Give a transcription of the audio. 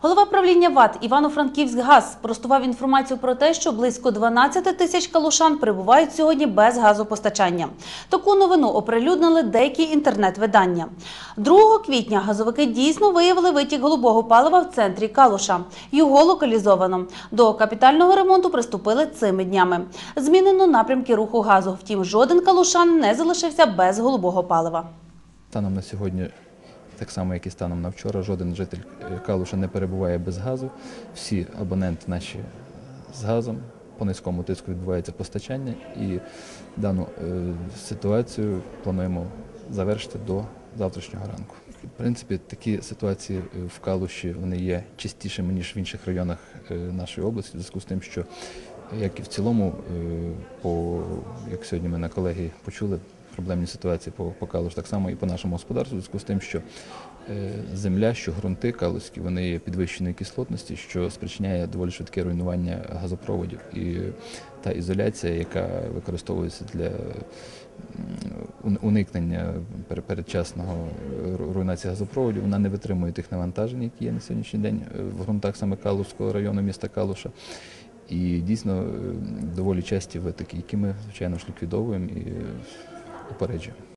Голова правління ВАТ Івано-Франківськгаз спростував інформацію про те, що близько 12 тисяч калушан перебувають сьогодні без газопостачання. Таку новину оприлюднили деякі інтернет-видання. 2 квітня газовики дійсно виявили витік голубого палива в центрі Калуша. Його локалізовано. До капітального ремонту приступили цими днями. Змінено напрямки руху газу. Втім, жоден калушан не залишився без голубого палива. Станом на сьогодні, так само як і станом на вчора, жоден житель е, Калуша не перебуває без газу. Всі абоненти наші з газом. По низькому тиску відбувається постачання і дану е, ситуацію плануємо завершити до завтрашнього ранку. В принципі, такі ситуації е, в Калуші вони є частішими, ніж в інших районах е, нашої області, в зв'язку з тим, що як і в цілому, е, по як сьогодні ми на колегії почули, проблемні ситуації по, по Калуш, так само і по нашому господарству, в зв'язку з тим, що е, земля, що ґрунти калузькі, вони є підвищеної кислотності, що спричиняє доволі швидке руйнування газопроводів. І та ізоляція, яка використовується для уникнення передчасного руйнації газопроводів, вона не витримує тих навантажень, які є на сьогоднішній день е, в ґрунтах саме Калузького району міста Калуша. І дійсно е, доволі часті витоки, які ми, звичайно ж, ліквідовуємо і do Paraty.